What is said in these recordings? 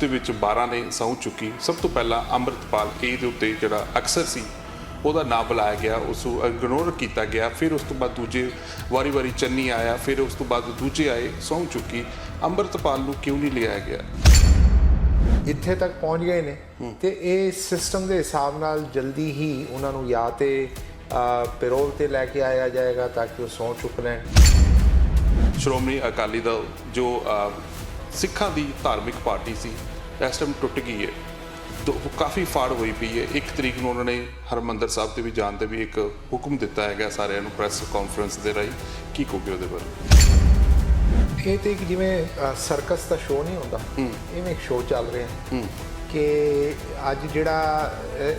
ਦੇ ਵਿੱਚ 12 ਨੇ ਸਹੁੰ ਚੁੱਕੀ। ਸਭ ਤੋਂ ਪਹਿਲਾਂ ਅੰਮ੍ਰਿਤਪਾਲ ਏ ਦੇ ਉੱਤੇ ਜਿਹੜਾ ਅਕਸਰ ਸੀ ਉਹਦਾ ਨਾਂ ਬੁਲਾਇਆ ਗਿਆ ਉਸ ਨੂੰ ਇਗਨੋਰ ਕੀਤਾ ਗਿਆ ਫਿਰ ਉਸ ਤੋਂ ਬਾਅਦ ਦੂਜੇ ਵਾਰੀ-ਵਾਰੀ ਚੰਨੀ ਆਇਆ ਫਿਰ ਉਸ ਤੋਂ ਬਾਅਦ ਦੂਜੇ ਆਏ ਸਹੁੰ ਚੁੱਕੀ। ਅੰਮ੍ਰਿਤਪਾਲ ਨੂੰ ਕਿਉਂ ਨਹੀਂ ਲਿਆਇਆ ਗਿਆ? ਇੱਥੇ ਤੱਕ ਪਹੁੰਚ ਗਏ ਨੇ। ਤੇ ਇਹ ਸਿਸਟਮ ਦੇ ਹਿਸਾਬ ਨਾਲ ਜਲਦੀ ਹੀ ਉਹਨਾਂ ਨੂੰ ਜਾਂ ਤੇ ਪੈਰੋਲ ਤੇ ਲੈ ਕੇ ਆਇਆ ਜਾਏਗਾ ਤਾਂ ਕਿ ਉਹ ਸਹੁੰ ਚੁੱਕ ਲੈਣ। ਸ਼੍ਰੋਮਣੀ ਅਕਾਲੀ ਦਲ ਜੋ ਸਿੱਖਾਂ ਦੀ ਧਾਰਮਿਕ ਪਾਰਟੀ ਸੀ। ਇਸ ਟਾਈਮ ਟੁੱਟ ਗਈ ਹੈ ਦੋ- ਕਾਫੀ ਫਾੜ ਹੋਈ ਪਈ ਹੈ ਇੱਕ ਤਰੀਕ ਨੂੰ ਉਹਨਾਂ ਨੇ ਹਰਮੰਦਰ ਸਾਹਿਬ ਤੇ ਵੀ ਜਾਣ ਦੇ ਵੀ ਇੱਕ ਹੁਕਮ ਦਿੱਤਾ ਹੈਗਾ ਸਾਰਿਆਂ ਨੂੰ ਪ੍ਰੈਸ ਕਾਨਫਰੰਸ ਦੇ ਰਾਹੀਂ। ਕੀ ਕਹੋਗੇ ਉਹਦੇ ਬਾਰੇ? ਇਹ ਤੇ ਜਿਵੇਂ ਸਰਕਸ ਦਾ ਸ਼ੋਅ ਨਹੀਂ ਹੁੰਦਾ। ਇਵੇਂ ਇੱਕ ਸ਼ੋਅ ਚੱਲ ਰਿਹਾ। ਹੈ। ਕਿ ਅੱਜ ਜਿਹੜਾ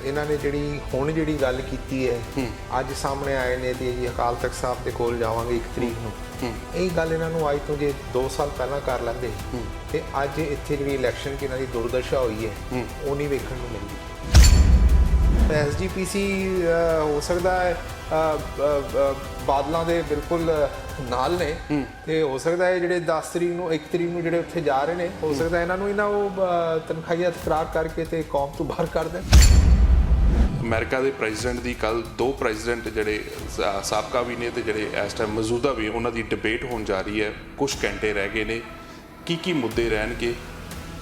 ਇਹਨਾਂ ਨੇ ਜਿਹੜੀ ਹੁਣ ਜਿਹੜੀ ਗੱਲ ਕੀਤੀ ਹੈ ਅੱਜ ਸਾਹਮਣੇ ਆਏ ਨੇ ਤੇ ਜੀ ਅਕਾਲ ਤਖਤ ਸਾਹਿਬ ਦੇ ਕੋਲ ਜਾਵਾਂਗੇ ਇੱਕ ਤਰੀਕ ਨੂੰ। ਇਹ ਗੱਲ ਇਹਨਾਂ ਨੂੰ ਅੱਜ ਤੋਂ ਜੇ 2 ਸਾਲ ਪਹਿਲਾਂ ਕਰ ਲੈਂਦੇ ਤੇ ਅੱਜ ਇੱਥੇ ਜਿਹੜੀ ਇਲੈਕਸ਼ਨ ਕਿ ਇਹਨਾਂ ਦੀ ਦੁਰਦਸ਼ਾ ਹੋਈ ਹੈ। ਉਹ ਨਹੀਂ ਵੇਖਣ ਨੂੰ ਮਿਲਦੀ। ਐਸਜੀਪੀਸੀ ਹੋ ਸਕਦਾ ਹੈ ਬਾਦਲਾਂ ਦੇ ਬਿਲਕੁਲ ਨਾਲ ਨੇ। ਤੇ ਹੋ ਸਕਦਾ ਹੈ ਜਿਹੜੇ 10 ਤਰੀਕ ਨੂੰ 1 ਤਰੀਕ ਨੂੰ ਜਿਹੜੇ ਉੱਥੇ ਜਾ ਰਹੇ ਨੇ ਹੋ ਸਕਦਾ ਇਹਨਾਂ ਨੂੰ ਇਹਨਾਂ ਉਹ ਤਨਖਾਹੀਆ ਤਕਰਾਰ ਕਰਕੇ ਤੇ ਕੌਮ ਤੋਂ ਬਾਹਰ ਕਰ ਦੇਣ। ਅਮਰੀਕਾ ਦੇ ਪ੍ਰੈਜ਼ੀਡੈਂਟ ਦੀ ਕੱਲ ਦੋ ਪ੍ਰੈਜ਼ੀਡੈਂਟ ਜਿਹੜੇ ਸਾਬਕਾ ਵੀ ਨੇ ਤੇ ਜਿਹੜੇ ਇਸ ਟਾਈਮ ਮੌਜੂਦਾ ਵੀ ਉਹਨਾਂ ਦੀ ਡਿਬੇਟ ਹੋਣ ਜਾ ਰਹੀ ਹੈ। ਕੁਝ ਘੰਟੇ ਰਹਿ ਗਏ ਨੇ। ਕੀ ਕੀ ਮੁੱਦੇ ਰਹਿਣਗੇ?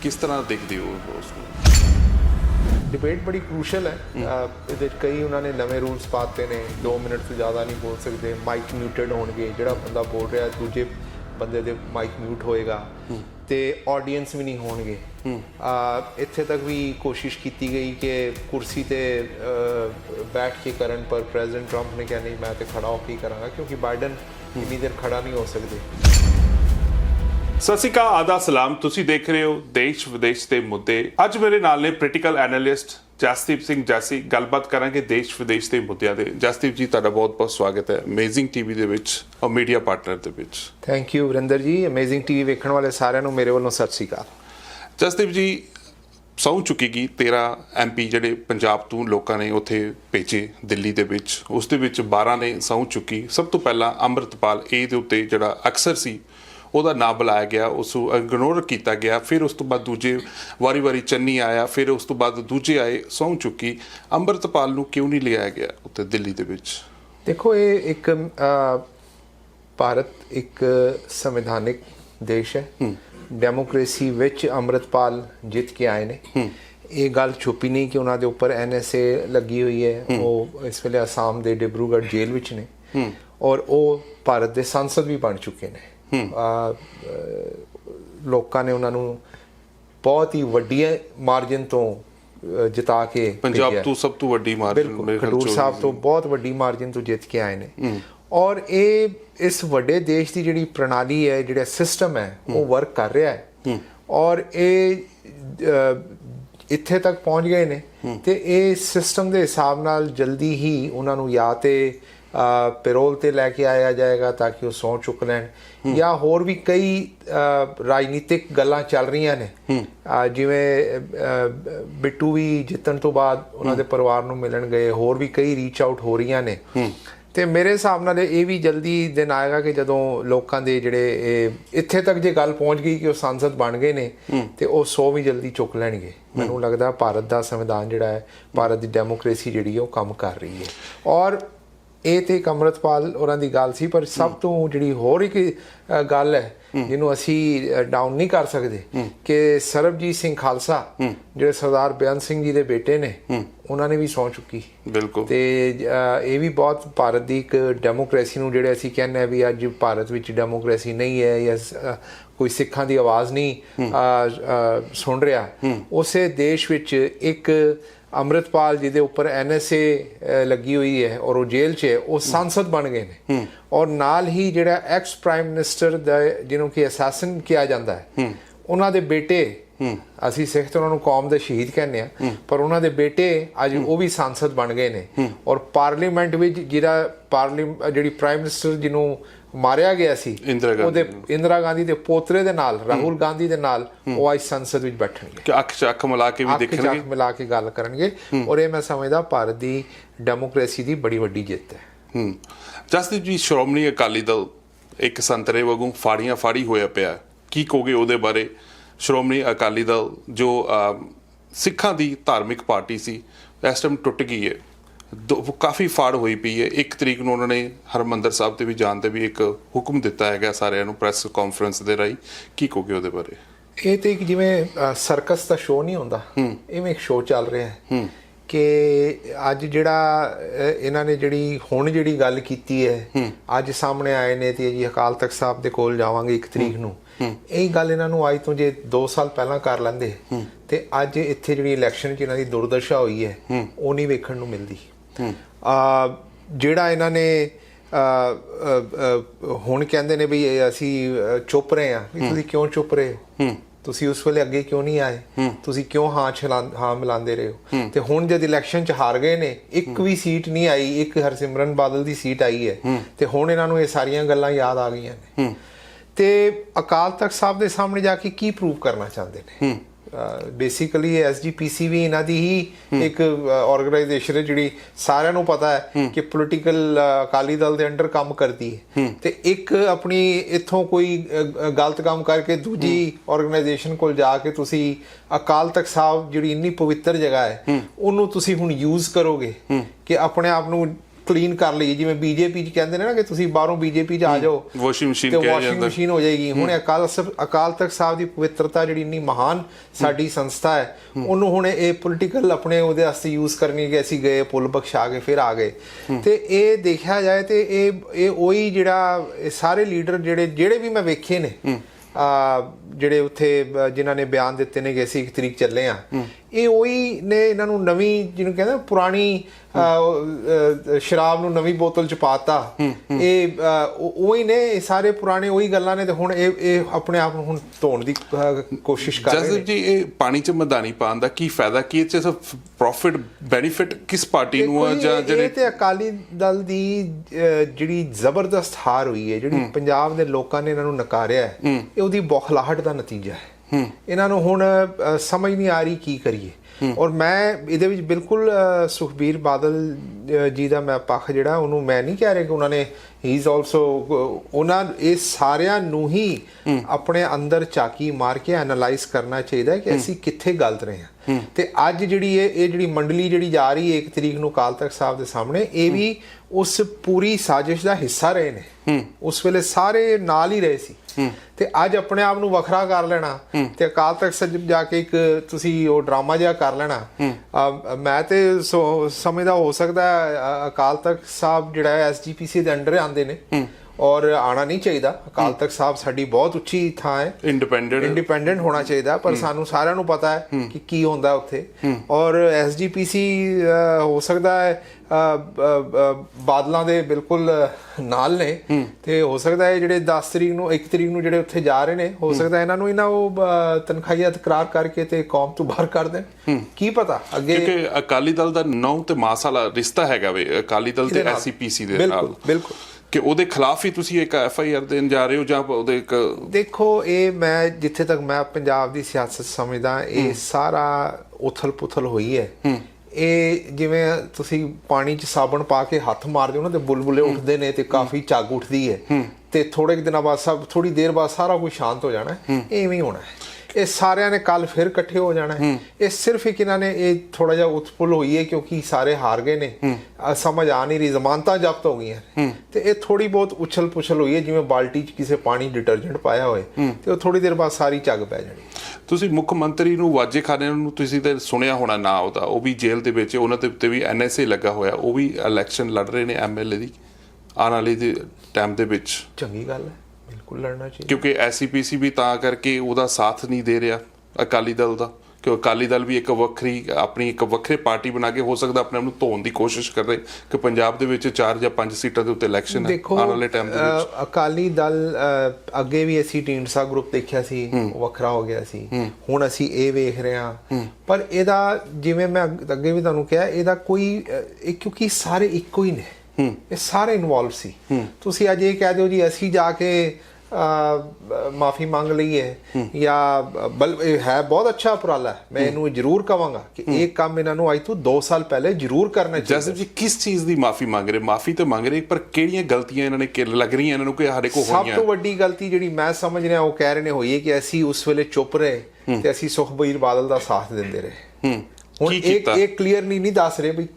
ਕਿਸ ਤਰ੍ਹਾਂ ਦੇਖਦੇ ਹੋ ਉਸ ਨੂੰ? ਡਿਬੇਟ ਬੜੀ ਕ੍ਰੂਸ਼ਲ ਹੈ ਇਹਦੇ ਕਈ ਉਹਨਾਂ ਨੇ ਨਵੇਂ ਰੂਲਸ ਪਾਤੇ ਨੇ 2 ਮਿੰਟ ਤੋਂ ਜ਼ਿਆਦਾ ਨਹੀਂ ਬੋਲ ਸਕਦੇ ਮਾਈਕ ਮਿਊਟਡ ਹੋਣਗੇ ਜਿਹੜਾ ਬੰਦਾ ਬੋਲ ਰਿਹਾ ਦੂਜੇ ਬੰਦੇ ਦੇ ਮਾਈਕ ਮਿਊਟ ਹੋਏਗਾ ਤੇ ਆਡੀਅנס ਵੀ ਨਹੀਂ ਹੋਣਗੇ ਅ, ਇੱਥੇ ਤੱਕ ਵੀ ਕੋਸ਼ਿਸ਼ ਕੀਤੀ ਗਈ ਕਿ ਕੁਰਸੀ ਤੇ ਬੈਠ ਕੇ ਕਰਨ ਪਰ ਪ੍ਰੈਜ਼ੀਡੈਂਟ ਟਰੰਪ ਨੇ ਕਿਹਾ ਨਹੀਂ ਮੈਂ ਤੇ ਖੜਾ ਹੋ ਕੇ ਕਰਾਂਗਾ ਕਿਉਂਕਿ ਬਾਈਡਨ ਇੰਨੀ ਦੇਰ ਖੜਾ ਨਹੀਂ ਹੋ ਸਕਦੇ ਸਤਿ ਸ਼੍ਰੀ ਅਕਾਲ ਆਦਾ ਸਲਾਮ। ਤੁਸੀਂ ਦੇਖ ਰਹੇ ਹੋ ਦੇਸ਼ ਵਿਦੇਸ਼ ਦੇ ਮੁੱਦੇ। ਅੱਜ ਮੇਰੇ ਨਾਲ ਨੇ ਪੋਲੀਟੀਕਲ ਐਨਾਲਿਸਟ ਜਸਦੀਪ ਸਿੰਘ ਜੈਸੀ। ਗੱਲਬਾਤ ਕਰਾਂਗੇ ਦੇਸ਼ ਵਿਦੇਸ਼ ਦੇ ਮੁੱਦਿਆਂ ਦੇ। ਜਸਦੀਪ ਜੀ ਤੁਹਾਡਾ ਬਹੁਤ-ਬਹੁਤ ਸਵਾਗਤ ਹੈ ਅਮੇਜ਼ਿੰਗ ਟੀਵੀ ਦੇ ਵਿੱਚ ਔਰ ਮੀਡੀਆ ਪਾਰਟਨਰ ਦੇ ਵਿੱਚ। ਥੈਂਕ ਯੂ ਵਰਿੰਦਰ ਜੀ। ਅਮੇਜ਼ਿੰਗ ਟੀਵੀ ਵੇਖਣ ਵਾਲੇ ਸਾਰਿਆਂ ਨੂੰ ਮੇਰੇ ਵੱਲੋਂ ਸਤਿ ਸ਼੍ਰੀ ਅਕਾਲ। ਜਸਦੀਪ ਜੀ ਸਹੁੰ ਚੁੱਕੇਗੀ 13 ਐਮਪੀ ਜਿਹੜੇ ਪੰਜਾਬ ਤੋਂ ਲੋਕਾਂ ਨੇ ਉੱਥੇ ਭੇਜੇ ਦਿੱਲੀ ਦੇ ਵਿੱਚ। ਉਸ ਦੇ ਵਿੱਚ 12 ਨੇ ਸਹੁੰ ਚੁੱਕੀ। ਸਭ ਤੋਂ ਪਹਿਲਾਂ ਅੰਮ੍ਰਿਤਪਾਲ ਏ ਦੇ ਉੱਤੇ ਜਿਹੜਾ ਅਕਸਰ ਸੀ ਉਹਦਾ ਨਾਂ ਬੁਲਾਇਆ ਗਿਆ ਉਸ ਨੂੰ ਇਗਨੋਰ ਕੀਤਾ ਗਿਆ ਫਿਰ ਉਸ ਤੋਂ ਬਾਅਦ ਦੂਜੇ ਵਾਰੀ-ਵਾਰੀ ਚੰਨੀ ਆਇਆ ਫਿਰ ਉਸ ਤੋਂ ਬਾਅਦ ਦੂਜੇ ਆਏ ਸਹੁੰ ਚੁੱਕੀ ਅੰਮ੍ਰਿਤਪਾਲ ਨੂੰ ਕਿਉਂ ਨਹੀਂ ਲਿਆਇਆ ਗਿਆ ਉੱਤੇ ਦਿੱਲੀ ਦੇ ਵਿੱਚ? ਦੇਖੋ ਇਹ ਇੱਕ ਭਾਰਤ ਇੱਕ ਸੰਵਿਧਾਨਿਕ ਦੇਸ਼ ਹੈ। ਡੈਮੋਕ੍ਰੇਸੀ ਵਿੱਚ ਅੰਮ੍ਰਿਤਪਾਲ ਜਿੱਤ ਕੇ ਆਏ ਨੇ। ਇਹ ਗੱਲ ਛੁਪੀ ਨਹੀਂ ਕਿ ਉਹਨਾਂ ਦੇ ਉੱਪਰ ਐਨਐਸਏ ਲੱਗੀ ਹੋਈ ਹੈ। ਉਹ ਇਸ ਵੇਲੇ ਅਸਾਮ ਦੇ ਡਿਬਰੂਗੜ੍ਹ ਜੇਲ੍ਹ ਵਿੱਚ ਨੇ। ਔਰ ਉਹ ਭਾਰਤ ਦੇ ਸੰਸਦ ਵੀ ਬਣ ਚੁੱਕੇ ਨੇ। ਲੋਕਾਂ ਨੇ ਉਹਨਾਂ ਨੂੰ ਬਹੁਤ ਹੀ ਵੱਡੀ ਮਾਰਜਨ ਤੋਂ ਜਿਤਾ ਕੇ ਪੰਜਾਬ। ਤੋਂ ਸਭ ਤੋਂ ਵੱਡੀ ਮਾਰਜਨ ਖਡੂਰ ਸਾਹਿਬ ਤੋਂ ਬਹੁਤ ਵੱਡੀ ਮਾਰਜਨ ਤੋਂ ਜਿੱਤ ਕੇ ਆਏ ਨੇ। ਔਰ ਇਹ ਇਸ ਵੱਡੇ ਦੇਸ਼ ਦੀ ਜਿਹੜੀ ਪ੍ਰਣਾਲੀ ਹੈ ਜਿਹੜਾ ਸਿਸਟਮ ਹੈ ਉਹ ਵਰਕ ਕਰ ਰਿਹਾ ਹੈ। ਔਰ ਇਹ ਇੱਥੇ ਤੱਕ ਪਹੁੰਚ ਗਏ ਨੇ। ਤੇ ਇਹ ਸਿਸਟਮ ਦੇ ਹਿਸਾਬ ਨਾਲ ਜਲਦੀ ਹੀ ਉਹਨਾਂ ਨੂੰ ਜਾਂ ਤੇ ਪੈਰੋਲ ਤੇ ਲੈ ਕੇ ਆਇਆ ਜਾਏਗਾ ਤਾਂ ਕਿ ਉਹ ਸੌ ਚੁੱਕ ਲੈਣ। ਜਾਂ ਹੋਰ ਵੀ ਕਈ ਰਾਜਨੀਤਿਕ ਗੱਲਾਂ ਚੱਲ ਰਹੀਆਂ ਨੇ। ਜਿਵੇਂ ਬਿੱਟੂ ਵੀ ਜਿੱਤਣ ਤੋਂ ਬਾਅਦ ਉਹਨਾਂ ਦੇ ਪਰਿਵਾਰ ਨੂੰ ਮਿਲਣ ਗਏ ਹੋਰ ਵੀ ਕਈ ਰੀਚ ਆਊਟ ਹੋ ਰਹੀਆਂ ਨੇ। ਤੇ ਮੇਰੇ ਹਿਸਾਬ ਨਾਲ ਇਹ ਵੀ ਜਲਦੀ ਦਿਨ ਆਏਗਾ ਕਿ ਜਦੋਂ ਲੋਕਾਂ ਦੇ ਜਿਹੜੇ ਇੱਥੇ ਤੱਕ ਜੇ ਗੱਲ ਪਹੁੰਚ ਗਈ ਕਿ ਉਹ ਸੰਸਦ ਬਣ ਗਏ ਨੇ ਤੇ ਉਹ 100 ਵੀ ਜਲਦੀ ਚੁੱਕ ਲੈਣਗੇ। ਮੈਨੂੰ ਲੱਗਦਾ ਭਾਰਤ ਦਾ ਸੰਵਿਧਾਨ ਜਿਹੜਾ ਹੈ ਭਾਰਤ ਦੀ ਡੈਮੋਕ੍ਰੇਸੀ ਜਿਹੜੀ ਹੈ ਉਹ ਕੰਮ ਕਰ ਰਹੀ ਹੈ। ਔਰ ਇਹ ਤੇ ਇੱਕ ਅੰਮ੍ਰਿਤਪਾਲ ਉਹਨਾਂ ਦੀ ਗੱਲ ਸੀ ਪਰ ਸਭ ਤੋਂ ਜਿਹੜੀ ਹੋਰ ਇੱਕ ਗੱਲ ਹੈ ਜਿਹਨੂੰ ਅਸੀਂ ਡਾਊਨ ਨਹੀਂ ਕਰ ਸਕਦੇ ਕਿ ਸਰਬਜੀਤ ਸਿੰਘ ਖਾਲਸਾ ਜਿਹੜੇ ਸਰਦਾਰ ਬਿਆਨ ਸਿੰਘ ਜੀ ਦੇ ਬੇਟੇ ਨੇ ਉਹਨਾਂ ਨੇ ਵੀ ਸੌਂ ਚੁੱਕੀ। ਬਿਲਕੁਲ। ਤੇ ਇਹ ਵੀ ਬਹੁਤ ਭਾਰਤ ਦੀ ਇੱਕ ਡੈਮੋਕ੍ਰੇਸੀ ਨੂੰ ਜਿਹੜੇ ਅਸੀਂ ਕਹਿੰਦੇ ਆ ਵੀ ਅੱਜ ਭਾਰਤ ਵਿੱਚ ਡੈਮੋਕ੍ਰੇਸੀ ਨਹੀਂ ਹੈ ਜਾਂ ਕੋਈ ਸਿੱਖਾਂ ਦੀ ਆਵਾਜ਼ ਨਹੀਂ ਸੁਣ ਰਿਹਾ ਉਸੇ ਦੇਸ਼ ਵਿੱਚ ਇੱਕ ਅੰਮ੍ਰਿਤਪਾਲ ਜਿਹਦੇ ਉੱਪਰ ਐਨਐਸਏ ਲੱਗੀ ਹੋਈ ਹੈ ਔਰ ਉਹ ਜੇਲ੍ਹ 'ਚ ਹੈ ਉਹ ਸੰਸਦ ਬਣ ਗਏ ਨੇ। ਔਰ ਨਾਲ ਹੀ ਜਿਹੜਾ ਐਕਸ ਪ੍ਰਾਈਮ ਮਿਨਿਸਟਰ ਦਾ ਜਿਹਨੂੰ ਕਿ ਅਸੈਸਨ ਕਿਹਾ ਜਾਂਦਾ ਹੈ ਉਹਨਾਂ ਦੇ ਬੇਟੇ ਅਸੀਂ ਸਿੱਖ ਤੇ ਉਹਨਾਂ ਨੂੰ ਕੌਮ ਦੇ ਸ਼ਹੀਦ ਕਹਿੰਦੇ ਆ ਪਰ ਉਹਨਾਂ ਦੇ ਬੇਟੇ ਅੱਜ ਉਹ ਵੀ ਸੰਸਦ ਬਣ ਗਏ ਨੇ। ਔਰ ਪਾਰਲੀਮੈਂਟ ਵਿੱਚ ਜਿਹੜਾ ਪਾਰਲੀਮੈਂਟ ਜਿਹੜੀ ਪ੍ਰਾਈਮ ਮਿਨਿਸਟਰ ਜਿਹਨੂੰ ਮਾਰਿਆ ਗਿਆ ਸੀ ਉਹਦੇ ਇੰਦਰਾ ਗਾਂਧੀ ਦੇ ਪੋਤਰੇ ਦੇ ਨਾਲ ਰਾਹੁਲ ਗਾਂਧੀ ਦੇ ਨਾਲ ਉਹ ਅੱਜ ਸੰਸਦ ਵਿੱਚ ਬੈਠਣਗੇ। ਕਿ ਅੱਖ 'ਚ ਅੱਖ ਮਿਲਾ ਕੇ ਵੀ ਅੱਖ ਦੇਖਣਗੇ। ਚੱਕ ਮਿਲਾ ਕੇ ਗੱਲ ਕਰਨਗੇ। ਔਰ ਇਹ ਮੈਂ ਸਮਝਦਾ ਭਾਰਤ ਦੀ ਡੈਮੋਕ੍ਰੇਸੀ ਦੀ ਬੜੀ ਵੱਡੀ ਜਿੱਤ ਹੈ। ਹੂੰ। ਜਸਦੀਪ ਜੀ ਸ਼੍ਰੋਮਣੀ ਅਕਾਲੀ ਦਲ ਇੱਕ ਸੰਤਰੇ ਵਾਂਗੂ ਫਾੜੀਆਂ ਫਾੜੀ ਹੋਇਆ ਪਿਆ। ਕੀ ਕਹੋਗੇ ਉਹਦੇ ਬਾਰੇ? ਸ਼੍ਰੋਮਣੀ ਅਕਾਲੀ ਦਲ ਜੋ ਸਿੱਖਾਂ ਦੀ ਧਾਰਮਿਕ ਪਾਰਟੀ ਸੀ ਇਸ ਟਾਈਮ ਟੁੱਟ ਗਈ ਹੈ। ਕਾਫੀ ਫਾੜ ਹੋਈ ਪਈ ਹੈ। ਇੱਕ ਤਰੀਕ ਨੂੰ ਉਹਨਾਂ ਨੇ ਹਰਮੰਦਰ ਸਾਹਿਬ ਤੇ ਵੀ ਜਾਣ ਤੇ ਵੀ ਇੱਕ ਹੁਕਮ ਦਿੱਤਾ ਹੈਗਾ ਸਾਰਿਆਂ ਨੂੰ ਪ੍ਰੈਸ ਕਾਨਫਰੰਸ ਦੇ ਰਾਹੀਂ। ਕੀ ਕਹੋਗੇ ਉਹਦੇ ਬਾਰੇ? ਇਹ ਤੇ ਇੱਕ ਜਿਵੇਂ ਸਰਕਸ ਦਾ ਸ਼ੋਅ ਨਹੀਂ ਹੁੰਦਾ ਇਵੇਂ ਇੱਕ ਸ਼ੋਅ ਚੱਲ ਰਿਹਾ ਹੈ। ਕਿ ਅੱਜ ਜਿਹੜਾ ਇਹਨਾਂ ਨੇ ਜਿਹੜੀ ਹੁਣ ਜਿਹੜੀ ਗੱਲ ਕੀਤੀ ਹੈ ਅੱਜ ਸਾਹਮਣੇ ਆਏ ਨੇ ਤੇ ਜੀ ਅਕਾਲ ਤਖਤ ਸਾਹਿਬ ਦੇ ਕੋਲ ਜਾਵਾਂਗੇ ਇੱਕ ਤਰੀਕ ਨੂੰ। ਇਹ ਗੱਲ ਇਹਨਾਂ ਨੂੰ ਅੱਜ ਤੋਂ ਜੇ 2 ਸਾਲ ਪਹਿਲਾਂ ਕਰ ਲੈਂਦੇ ਤੇ ਅੱਜ ਇੱਥੇ ਜਿਹੜੀ ਇਲੈਕਸ਼ਨ 'ਚ ਇਹਨਾਂ ਦੀ ਦੁਰਦਸ਼ਾ ਹੋਈ ਹੈ। ਉਹ ਨਹੀਂ ਵੇਖਣ ਨੂੰ ਮਿਲਦੀ। ਆ ਜਿਹੜਾ ਇਹਨਾਂ ਨੇ ਹੁਣ ਕਹਿੰਦੇ ਨੇ ਵੀ ਅਸੀਂ ਚੁੱਪ ਰਹੇ ਆ ਵੀ ਤੁਸੀਂ ਕਿਉਂ ਚੁੱਪ ਰਹੇ ਹੋ? ਤੁਸੀਂ ਉਸ ਵੇਲੇ ਅੱਗੇ ਕਿਉਂ ਨਹੀਂ ਆਏ? ਤੁਸੀਂ ਕਿਉਂ ਹਾਂ ਛਲਾਂ ਹਾਂ ਮਿਲਾਉਂਦੇ ਰਹੇ ਹੋ? ਤੇ ਹੁਣ ਜਦ ਇਲੈਕਸ਼ਨ ਚ ਹਾਰ ਗਏ ਨੇ ਇੱਕ ਵੀ ਸੀਟ ਨਹੀਂ ਆਈ ਇੱਕ ਹਰਸਿਮਰਨ ਬਾਦਲ ਦੀ ਸੀਟ ਆਈ ਹੈ। ਤੇ ਹੁਣ ਇਹਨਾਂ ਨੂੰ ਇਹ ਸਾਰੀਆਂ ਗੱਲਾਂ ਯਾਦ ਆ ਗਈਆਂ ਨੇ। ਤੇ ਅਕਾਲ ਤਖਤ ਸਾਹਿਬ ਦੇ ਸਾਹਮਣੇ ਜਾ ਕੇ ਕੀ ਪ੍ਰੂਵ ਕਰਨਾ ਚਾਹੁੰਦੇ ਨੇ? ਬੇਸਿਕਲੀ ਐਸਜੀਪੀਸੀ ਵੀ ਇਹਨਾਂ ਦੀ ਹੀ ਇੱਕ ਆਰਗੇਨਾਈਜੇਸ਼ਨ ਹੈ ਜਿਹੜੀ ਸਾਰਿਆਂ ਨੂੰ ਪਤਾ ਹੈ ਕਿ ਪੋਲੀਟੀਕਲ ਅਕਾਲੀ ਦਲ ਦੇ ਅੰਡਰ ਕੰਮ ਕਰਦੀ ਹੈ। ਤੇ ਇੱਕ ਆਪਣੀ ਇੱਥੋਂ ਕੋਈ ਗਲਤ ਕੰਮ ਕਰਕੇ ਦੂਜੀ ਆਰਗੇਨਾਈਜੇਸ਼ਨ ਕੋਲ ਜਾ ਕੇ ਤੁਸੀਂ ਅਕਾਲ ਤਖਤ ਸਾਹਿਬ ਜਿਹੜੀ ਇੰਨੀ ਪਵਿੱਤਰ ਜਗ੍ਹਾ ਹੈ ਉਹਨੂੰ ਤੁਸੀਂ ਹੁਣ ਯੂਜ਼ ਕਰੋਗੇ ਕਿ ਆਪਣੇ ਆਪ ਨੂੰ ਕਲੀਨ ਕਰ ਲਈਏ ਜਿਵੇਂ ਬੀਜੇਪੀ ਚ ਕਹਿੰਦੇ ਨੇ ਨਾ ਕਿ ਤੁਸੀਂ ਬਾਹਰੋਂ ਬੀਜੇਪੀ ਚ ਆ ਜਾਓ machine ਤੇ ਕਿਹਾ ਜਾਂਦਾ। ਮਸ਼ੀਨ ਹੋ ਜਾਏਗੀ। ਹੁਣ ਅਕਾਲ ਅਕਾਲ ਤਖਤ ਸਾਹਿਬ ਦੀ ਪਵਿੱਤਰਤਾ ਜਿਹੜੀ ਇੰਨੀ ਮਹਾਨ ਸਾਡੀ ਸੰਸਥਾ ਹੈ ਉਹਨੂੰ ਹੁਣ ਇਹ ਪੋਲੀਟੀਕਲ ਆਪਣੇ ਉਹਦੇ ਵਾਸਤੇ ਯੂਜ਼ ਕਰਨੀ ਕਿ ਅਸੀਂ ਗਏ ਪੁੱਲ ਬਖਸ਼ਾ ਕੇ ਫਿਰ ਆ ਗਏ। ਤੇ ਇਹ ਦੇਖਿਆ ਜਾਏ ਤੇ ਇਹ ਇਹ ਉਹੀ ਜਿਹੜਾ ਸਾਰੇ ਲੀਡਰ ਜਿਹੜੇ ਜਿਹੜੇ ਵੀ ਮੈਂ ਵੇਖੇ ਨੇ ਜਿਹੜੇ ਉੱਥੇ ਜਿਨ੍ਹਾਂ ਨੇ ਬਿਆਨ ਦਿੱਤੇ ਨੇ ਕਿ ਅਸੀਂ ਇੱਕ ਤਰੀਕ ਚੱਲੇ ਆ। ਇਹ ਉਹੀ ਨੇ ਇਹਨਾਂ ਨੂੰ ਨਵੀਂ ਜਿਹਨੂੰ ਕਹਿੰਦੇ ਪੁਰਾਣੀ ਸ਼ਰਾਬ ਨੂੰ ਨਵੀਂ ਬੋਤਲ ਚ ਪਾਤਾ। ਇਹ ਉਹ- ਨੇ ਇਹ ਸਾਰੇ ਪੁਰਾਣੇ ਉਹੀ ਗੱਲਾਂ ਨੇ ਤੇ ਹੁਣ ਇਹ ਇਹ ਆਪਣੇ ਆਪ ਨੂੰ ਹੁਣ ਧੋਣ ਦੀ ਕੋਸ਼ਿਸ਼ ਕਰ ਰਹੇ ਜਸਦੀਪ ਨੇ। ਜੀ ਇਹ ਪਾਣੀ ਚ ਮਦਾਨੀ ਪਾਉਣ ਦਾ ਕੀ ਫਾਇਦਾ? ਕੀ ਇਹ ਚ ਪ੍ਰੋਫਿਟ ਬੈਨੀਫਿਟ ਕਿਸ ਪਾਰਟੀ ਨੂੰ ਆ ਜੀ, ਜਿਹੜੇ ਤੇ ਅਕਾਲੀ ਦਲ ਦੀ ਜਿਹੜੀ ਜ਼ਬਰਦਸਤ ਹਾਰ ਹੋਈ ਹੈ ਜਿਹੜੀ ਪੰਜਾਬ ਦੇ ਲੋਕਾਂ ਨੇ ਇਹਨਾਂ ਨੂੰ ਨਕਾਰਿਆ ਹੈ। ਇਹ ਉਹਦੀ ਬੌਖਲਾਹਟ ਦਾ ਨਤੀਜਾ ਹੈ। ਇਹਨਾਂ ਨੂੰ ਹੁਣ ਸਮਝ ਨਹੀਂ ਆ ਰਹੀ ਕੀ ਕਰੀਏ। ਔਰ ਮੈਂ ਇਹਦੇ ਵਿੱਚ ਬਿਲਕੁਲ ਸੁਖਬੀਰ ਬਾਦਲ ਜੀ ਦਾ ਮੈਂ ਪੱਖ ਜਿਹੜਾ ਉਹਨੂੰ ਮੈਂ ਨਹੀਂ ਕਹਿ ਰਿਹਾ ਕਿ ਉਹਨਾਂ ਨੇ ਹੀ ਇਜ਼ ਆਲਸੋ ਉਹਨਾਂ ਇਹ ਸਾਰਿਆਂ ਨੂੰ ਹੀ ਆਪਣੇ ਅੰਦਰ ਚਾਕੀ ਮਾਰ ਕੇ ਐਨਾਲਾਈਜ਼ ਕਰਨਾ ਚਾਹੀਦਾ ਕਿ ਅਸੀਂ ਕਿੱਥੇ ਗਲਤ ਰਹੇ ਹਾਂ। ਤੇ ਅੱਜ ਜਿਹੜੀ ਇਹ ਇਹ ਜਿਹੜੀ ਮੰਡਲੀ ਜਿਹੜੀ ਜਾ ਰਹੀ ਹੈ ਇੱਕ ਤਰੀਕ ਨੂੰ ਕਾਲ ਤਖਤ ਸਾਹਿਬ ਦੇ ਸਾਹਮਣੇ ਇਹ ਵੀ ਉਸ ਪੂਰੀ ਸਾਜ਼ਿਸ਼ ਦਾ ਹਿੱਸਾ ਰਹੇ ਨੇ। ਉਸ ਵੇਲੇ ਸਾਰੇ ਨਾਲ ਹੀ ਰਹੇ ਸੀ। ਤੇ ਅੱਜ ਆਪਣੇ ਆਪ ਨੂੰ ਵੱਖਰਾ ਕਰ ਲੈਣਾ ਤੇ ਅਕਾਲ ਤਖਤ ਸਾਹਿਬ ਜਾ ਕੇ ਇੱਕ ਤੁਸੀਂ ਉਹ ਡਰਾਮਾ ਜਿਹਾ ਕਰ ਲੈਣਾ। ਮੈਂ ਤੇ ਸਮਝਦਾ ਹੋ ਸਕਦਾ ਅਕਾਲ ਤਖਤ ਸਾਹਿਬ ਜਿਹੜਾ ਐਸਜੀਪੀਸੀ ਦੇ ਅੰਡਰ ਆਉਂਦੇ ਨੇ। ਔਰ ਆਣਾ ਨਹੀਂ ਚਾਹੀਦਾ। ਅਕਾਲ ਤਖਤ ਸਾਹਿਬ ਸਾਡੀ ਬਹੁਤ ਉੱਚੀ ਥਾਂ ਹੈ। ਇੰਡੀਪੈਂਡੈਂਟ ਇੰਡੀਪੈਂਡੈਂਟ ਹੋਣਾ ਚਾਹੀਦਾ ਪਰ ਸਾਨੂੰ ਸਾਰਿਆਂ ਨੂੰ ਪਤਾ ਹੈ ਕਿ ਕੀ ਹੁੰਦਾ ਉੱਥੇ। ਔਰ ਐਸਜੀਪੀਸੀ ਹੋ ਸਕਦਾ ਹੈ ਬਾਦਲਾਂ ਦੇ ਬਿਲਕੁਲ ਨਾਲ ਨੇ। ਤੇ ਹੋ ਸਕਦਾ ਹੈ ਜਿਹੜੇ 10 ਤਰੀਕ ਨੂੰ 1 ਤਰੀਕ ਨੂੰ ਜਿਹੜੇ ਉੱਥੇ ਜਾ ਰਹੇ ਨੇ ਹੋ ਸਕਦਾ ਇਹਨਾਂ ਨੂੰ ਇਹਨਾਂ ਉਹ ਤਨਖਾਹੀਆ ਤਕਰਾਰ ਕਰਕੇ ਤੇ ਕੌਮ ਤੋਂ ਬਾਹਰ ਕਰ ਦੇਣ। ਕੀ ਪਤਾ ਅੱਗੇ ਕਿਉਂਕਿ ਅਕਾਲੀ ਦਲ ਦਾ ਨੌ ਤੇ ਮਾਸ ਵਾਲਾ ਰਿਸ਼ਤਾ ਹੈਗਾ ਵੇ ਅਕਾਲੀ ਦਲ ਤੇ ਨਾਲ। ਐਸਸੀਪੀਸੀ ਦੇ ਬਿਲਕੁਲ, ਨਾਲ। ਬਿਲਕੁਲ। ਕਿ ਉਹਦੇ ਖਿਲਾਫ ਹੀ ਤੁਸੀਂ ਇੱਕ ਐਫ ਆਈ ਆਰ ਦੇਣ ਜਾ ਰਹੇ ਹੋ ਜਾਂ ਉਹਦੇ ਇੱਕ ਦੇਖੋ ਇਹ ਮੈਂ ਜਿੱਥੇ ਤੱਕ ਮੈਂ ਪੰਜਾਬ ਦੀ ਸਿਆਸਤ ਸਮਝਦਾ ਇਹ ਸਾਰਾ ਉਥਲ-ਪੁਥਲ ਹੋਈ ਹੈ। ਇਹ ਜਿਵੇਂ ਤੁਸੀਂ ਪਾਣੀ 'ਚ ਸਾਬਣ ਪਾ ਕੇ ਹੱਥ ਮਾਰਦੇ ਹੋ ਨਾ ਤੇ ਬੁਲਬੁਲੇ ਉੱਠਦੇ ਨੇ ਤੇ ਕਾਫੀ ਝੱਗ ਉੱਠਦੀ ਹੈ। ਤੇ ਥੋੜੇ ਦਿਨਾਂ ਬਾਅਦ ਸਭ ਥੋੜੀ ਦੇਰ ਬਾਅਦ ਸਾਰਾ ਕੁਝ ਸ਼ਾਂਤ ਹੋ ਜਾਣਾ। ਇਵੇਂ ਹੀ ਹੋਣਾ ਹੈ। ਇਹ ਸਾਰਿਆਂ ਨੇ ਕੱਲ ਫਿਰ ਇਕੱਠੇ ਹੋ ਜਾਣਾ ਹੈ। ਇਹ ਸਿਰਫ ਇੱਕ ਇਹਨਾਂ ਨੇ ਇਹ ਥੋੜਾ ਜਿਹਾ ਉਤਪੁਲ ਹੋਈ ਹੈ ਕਿਉਂਕਿ ਸਾਰੇ ਹਾਰ ਗਏ ਨੇ। ਸਮਝ ਆ ਨਹੀਂ ਰਹੀ ਜ਼ਮਾਨਤਾਂ ਜ਼ਬਤ ਹੋ ਗਈਆਂ। ਤੇ ਇਹ ਥੋੜੀ ਬਹੁਤ ਉਛਲ ਪੁਛਲ ਹੋਈ ਹੈ ਜਿਵੇਂ ਬਾਲਟੀ 'ਚ ਕਿਸੇ ਪਾਣੀ ਡਿਟਰਜੈਂਟ ਪਾਇਆ ਹੋਏ। ਤੇ ਉਹ ਥੋੜੀ ਦੇਰ ਬਾਅਦ ਸਾਰੀ ਝੱਗ ਪੈ ਜਾਣੀ। ਤੁਸੀਂ ਮੁੱਖ ਮੰਤਰੀ ਨੂੰ ਵਾਜੇ ਖਾਨੇ ਨੂੰ ਤੁਸੀਂ ਤੇ ਸੁਣਿਆ ਹੋਣਾ ਨਾ ਉਹਦਾ। ਉਹ ਵੀ ਜੇਲ੍ਹ ਦੇ ਵਿੱਚ ਉਹਨਾਂ ਦੇ ਉੱਤੇ ਵੀ ਐਨਐਸਏ ਲੱਗਾ ਹੋਇਆ। ਉਹ ਵੀ ਇਲੈਕਸ਼ਨ ਲੜ ਰਹੇ ਨੇ ਐਮਐਲਏ ਦੀ ਆਉਣ ਵਾਲੀ ਦੇ ਟਾਈਮ ਦੇ ਵਿੱਚ। ਚੰਗੀ ਗੱਲ ਹੈ। ਬਿਲਕੁਲ ਲੜਨਾ ਚਾਹੀਦਾ। ਕਿਉਂਕਿ ਐਸਸੀਪੀਸੀ ਵੀ ਤਾਂ ਕਰਕੇ ਉਹਦਾ ਸਾਥ ਨਹੀਂ ਦੇ ਰਿਹਾ ਅਕਾਲੀ ਦਲ ਦਾ। ਕਿ ਅਕਾਲੀ ਦਲ ਵੀ ਇੱਕ ਵੱਖਰੀ ਆਪਣੀ ਇੱਕ ਵੱਖਰੇ ਪਾਰਟੀ ਬਣਾ ਕੇ ਹੋ ਸਕਦਾ ਆਪਣੇ ਆਪ ਨੂੰ ਧੋਣ ਦੀ ਕੋਸ਼ਿਸ਼ ਕਰ ਰਹੇ ਕਿ ਪੰਜਾਬ ਦੇ ਵਿੱਚ 4 ਜਾਂ 5 ਸੀਟਾਂ ਦੇ ਉੱਤੇ ਇਲੈਕਸ਼ਨ ਹੈ ਆਉਣ ਵਾਲੇ ਟਾਈਮ ਦੇ ਵਿੱਚ। ਅਕਾਲੀ ਦਲ ਅੱਗੇ ਵੀ ਅਸੀਂ ਢੀਂਡਸਾ ਗਰੁੱਪ ਦੇਖਿਆ ਸੀ ਉਹ ਵੱਖਰਾ ਹੋ ਗਿਆ ਸੀ। ਹੁਣ ਅਸੀਂ ਇਹ ਵੇਖ ਰਹੇ ਹਾਂ। ਪਰ ਇਹਦਾ ਜਿਵੇਂ ਮੈਂ ਅੱਗ- ਵੀ ਤੁਹਾਨੂੰ ਕਿਹਾ ਇਹਦਾ ਕੋਈ ਇਹ ਕਿਉਂਕਿ ਸਾਰੇ ਇੱਕੋ ਹੀ ਨੇ। ਇਹ ਸਾਰੇ ਇਨਵੋਲਵ ਸੀ। ਤੁਸੀਂ ਅੱਜ ਇਹ ਕਹਿ ਦਿਓ ਜੀ ਅਸੀਂ ਜਾ ਕੇ ਮਾਫੀ ਮੰਗ ਲਈ ਹੈ ਜਾਂ ਬਲ ਇਹ ਹੈ ਬਹੁਤ ਅੱਛਾ ਉਪਰਾਲਾ ਹੈ। ਮੈਂ ਇਹਨੂੰ ਜ਼ਰੂਰ ਕਵਾਂਗਾ ਕਿ ਇਹ ਕੰਮ ਇਹਨਾਂ ਨੂੰ ਅੱਜ ਤੋਂ 2 ਸਾਲ ਪਹਿਲੇ ਜ਼ਰੂਰ ਕਰਨਾ ਚਾਹੀਦਾ। ਜੀ ਕਿਸ ਚੀਜ਼ ਦੀ ਮਾਫੀ ਮੰਗ ਰਹੇ ਮਾਫੀ ਤਾਂ ਮੰਗ ਰਹੇ ਪਰ ਕਿਹੜੀਆਂ ਗਲਤੀਆਂ ਇਹਨਾਂ ਨੇ ਲੱਗ ਰਹੀਆਂ ਇਹਨਾਂ ਨੂੰ ਕਿ ਸਾਡੇ ਕੋਲ ਸਭ ਹੋਈਆਂ? ਤੋਂ ਵੱਡੀ ਗਲਤੀ ਜਿਹੜੀ ਮੈਂ ਸਮਝ ਰਿਹਾ ਉਹ ਕਹਿ ਰਹੇ ਨੇ ਹੋਈ ਹੈ ਕਿ ਅਸੀਂ ਉਸ ਵੇਲੇ ਚੁੱਪ ਰਹੇ ਤੇ ਅਸੀਂ ਸੁਖਬੀਰ ਬਾਦਲ ਦਾ ਸਾਥ ਦਿੰਦੇ ਰਹੇ। ਹੂੰ। ਹੁਣ ਕੀਤਾ? ਇੱਕ ਕਲੀਅਰਲੀ ਨਹੀਂ ਦੱਸ ਰਹੇ ਵੀ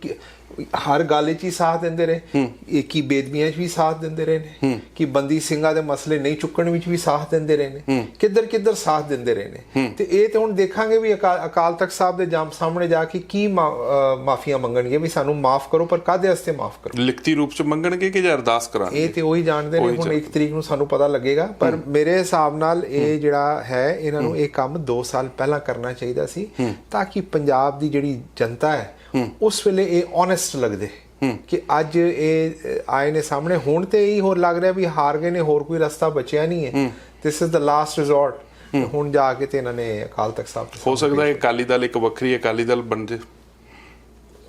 ਹਰ ਗੱਲ 'ਚ ਹੀ ਸਾਥ ਦਿੰਦੇ ਰਹੇ। ਇਹ ਕੀ ਬੇਦਬੀਆਂ 'ਚ ਵੀ ਸਾਥ ਦਿੰਦੇ ਰਹੇ ਨੇ। ਕਿ ਬੰਦੀ ਸਿੰਘਾਂ ਦੇ ਮਸਲੇ ਨਹੀਂ ਚੁੱਕਣ ਵਿੱਚ ਵੀ ਸਾਥ ਦਿੰਦੇ ਰਹੇ ਨੇ। ਕਿੱਧਰ ਕਿੱਧਰ ਸਾਥ ਦਿੰਦੇ ਰਹੇ ਨੇ। ਤੇ ਇਹ ਤੇ ਹੁਣ ਦੇਖਾਂਗੇ ਵੀ ਅਕਾ- ਅਕਾਲ ਤਖਤ ਸਾਹਿਬ ਦੇ ਜਾਮ ਸਾਹਮਣੇ ਜਾ ਕੇ ਕੀ ਮਾਫੀਆਂ ਮੰਗਣਗੇ ਵੀ ਸਾਨੂੰ ਮਾਫ ਕਰੋ ਪਰ ਕਾਦੇ ਵਾਸਤੇ ਮਾਫ ਕਰੋ? ਲਿਖਤੀ ਰੂਪ ਚ ਮੰਗਣਗੇ ਕਿ ਜਾਂ ਅਰਦਾਸ ਕਰਾਂਗੇ? ਇਹ ਤੇ ਉਹੀ ਜਾਣਦੇ ਨੇ ਹੁਣ ਇੱਕ ਤਰੀਕ ਨੂੰ ਸਾਨੂੰ ਪਤਾ ਲੱਗੇਗਾ ਪਰ ਮੇਰੇ ਹਿਸਾਬ ਨਾਲ ਇਹ ਜਿਹੜਾ ਹੈ ਇਹਨਾਂ ਨੂੰ ਇਹ ਕੰਮ 2 ਸਾਲ ਪਹਿਲਾਂ ਕਰਨਾ ਚਾਹੀਦਾ ਸੀ ਤਾਂ ਕਿ ਪੰਜਾਬ ਦੀ ਜਿਹੜੀ ਜਨਤਾ ਹੈ ਉਸ ਵੇਲੇ ਇਹ ਓਨੈਸਟ ਲੱਗਦੇ ਕਿ ਅੱਜ ਇਹ ਆਏ ਨੇ ਸਾਹਮਣੇ। ਹੁਣ ਤੇ ਇਹੀ ਹੋਰ ਲੱਗ ਰਿਹਾ ਵੀ ਹਾਰ ਗਏ ਨੇ ਹੋਰ ਕੋਈ ਰਸਤਾ ਬਚਿਆ ਨਹੀਂ ਹੈ। This is the last resort ਹੁਣ ਜਾ ਕੇ ਤੇ ਇਹਨਾਂ ਨੇ ਅਕਾਲ ਤਖਤ ਸਾਹਿਬ ਹੋ ਸਕਦਾ ਹੈ ਅਕਾਲੀ ਦਲ ਇੱਕ ਵੱਖਰੀ ਅਕਾਲੀ ਦਲ ਬਣ ਜੇ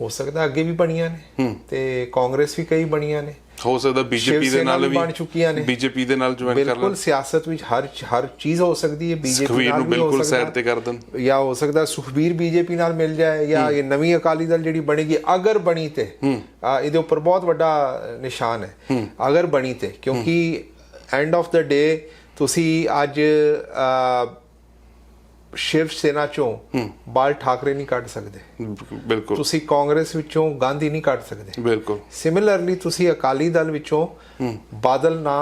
ਹੋ ਸਕਦਾ ਅੱਗੇ ਵੀ ਬਣੀਆਂ ਨੇ। ਤੇ ਕਾਂਗਰਸ ਵੀ ਕਈ ਬਣੀਆਂ ਨੇ। ਹੋ ਸਕਦਾ ਬੀਜੇਪੀ ਦੇ ਨਾਲ ਵੀ ਬਣ ਚੁੱਕੀਆਂ ਨੇ। ਬੀਜੇਪੀ ਦੇ ਨਾਲ ਜੁਆਇਨ ਕਰ ਬਿਲਕੁਲ ਲੈਣ ਸਿਆਸਤ ਵਿੱਚ ਹਰ ਹਰ ਚੀਜ਼ ਹੋ ਸਕਦੀ ਹੈ ਬੀਜੇਪੀ ਨਾਲ ਵੀ ਹੋ ਬਿਲਕੁਲ ਸਾਈਡ ਤੇ ਕਰ ਦੇਣ। ਜਾਂ ਹੋ ਸਕਦਾ ਸੁਖਬੀਰ ਬੀਜੇਪੀ ਨਾਲ ਮਿਲ ਜਾਏ ਜਾਂ ਇਹ ਨਵੀਂ ਅਕਾਲੀ ਦਲ ਜਿਹੜੀ ਬਣੇਗੀ ਅਗਰ ਬਣੀ ਤੇ ਇਹਦੇ ਉੱਪਰ ਬਹੁਤ ਵੱਡਾ ਨਿਸ਼ਾਨ ਹੈ। ਅਗਰ ਬਣੀ ਤੇ ਕਿਉਂਕਿ ਐਂਡ ਆਫ ਦਾ ਡੇ ਤੁਸੀਂ ਅੱਜ ਆ, ਸ਼ਿਵ ਸੈਨਾ ਚੋਂ ਬਾਲ ਠਾਕਰੇ ਨਹੀਂ ਕੱਢ ਸਕਦੇ। ਬਿਲਕੁਲ ਤੁਸੀਂ ਕਾਂਗਰਸ ਵਿੱਚੋਂ ਗਾਂਧੀ ਨਹੀਂ ਕੱਢ ਸਕਦੇ। ਬਿਲਕੁਲ। ਸਿਮਿਲਰਲੀ ਤੁਸੀਂ ਅਕਾਲੀ ਦਲ ਵਿੱਚੋਂ ਬਾਦਲ ਨਾ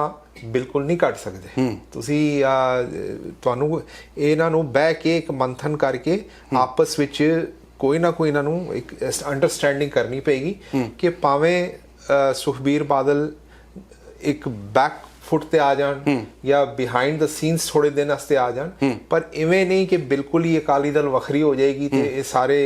ਬਿਲਕੁਲ ਨਹੀਂ ਕੱਢ ਸਕਦੇ। ਤੁਸੀਂ ਤੁਹਾਨੂੰ ਇਹਨਾਂ ਨੂੰ ਬਹਿ ਕੇ ਇੱਕ ਮੰਥਨ ਕਰਕੇ ਆਪਸ ਵਿੱਚ ਕੋਈ ਨਾ ਕੋਈ ਇਹਨਾਂ ਨੂੰ ਇੱਕ ਅੰਡਰਸਟੈਂਡਿੰਗ ਕਰਨੀ ਪਏਗੀ ਕਿ ਭਾਵੇਂ ਸੁਖਬੀਰ ਬਾਦਲ ਇੱਕ ਬੈਕ ਫੁੱਟ ਤੇ ਆ ਜਾਣ ਜਾਂ ਬਿਹਾਈਂਡ ਦਾ ਸੀਨਸ ਥੋੜੇ ਦਿਨ ਵਾਸਤੇ ਆ ਜਾਣ। ਪਰ ਇਵੇਂ ਨਹੀਂ ਕਿ ਬਿਲਕੁਲ ਹੀ ਅਕਾਲੀ ਦਲ ਵੱਖਰੀ ਹੋ ਜਾਏਗੀ ਤੇ ਇਹ ਸਾਰੇ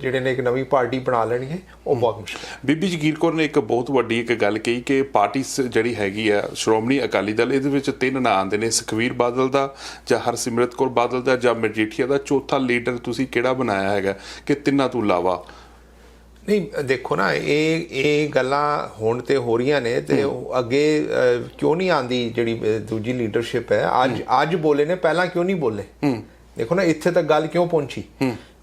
ਜਿਹੜੇ ਨੇ ਇੱਕ ਨਵੀਂ ਪਾਰਟੀ ਬਣਾ ਲੈਣਗੇ ਉਹ ਬਹੁਤ ਮੁਸ਼ਕਿਲ ਬੀਬੀ ਜਗੀਰ ਕੌਰ ਨੇ ਇੱਕ ਬਹੁਤ ਵੱਡੀ ਇੱਕ ਗੱਲ ਕਹੀ ਕਿ ਪਾਰਟੀ ਜਿਹੜੀ ਹੈਗੀ ਆ ਸ਼੍ਰੋਮਣੀ ਅਕਾਲੀ ਦਲ ਇਹਦੇ ਵਿੱਚ ਤਿੰਨ ਨਾਂ ਆਉਂਦੇ ਨੇ ਸੁਖਵੀਰ ਬਾਦਲ ਦਾ ਜਾਂ ਹਰਸਿਮਰਤ ਕੌਰ ਬਾਦਲ ਦਾ ਜਾਂ ਮਜੀਠੀਆ ਦਾ। ਚੌਥਾ ਲੀਡਰ ਤੁਸੀਂ ਕਿਹੜਾ ਬਣਾਇਆ ਹੈਗਾ? ਕਿ ਤਿੰਨਾਂ ਤੋਂ ਇਲਾਵਾ? ਨਹੀਂ ਦੇਖੋ ਨਾ ਇਹ ਇਹ ਗੱਲਾਂ ਹੁਣ ਤੇ ਹੋ ਰਹੀਆਂ ਨੇ ਤੇ ਅੱਗੇ ਕਿਉਂ ਨਹੀਂ ਆਂਦੀ ਜਿਹੜੀ ਦੂਜੀ ਲੀਡਰਸ਼ਿਪ ਹੈ? ਅੱਜ ਅੱਜ ਬੋਲੇ ਨੇ ਪਹਿਲਾਂ ਕਿਉਂ ਨਹੀਂ ਬੋਲੇ? ਦੇਖੋ ਨਾ ਇੱਥੇ ਤੱਕ ਗੱਲ ਕਿਉਂ ਪਹੁੰਚੀ?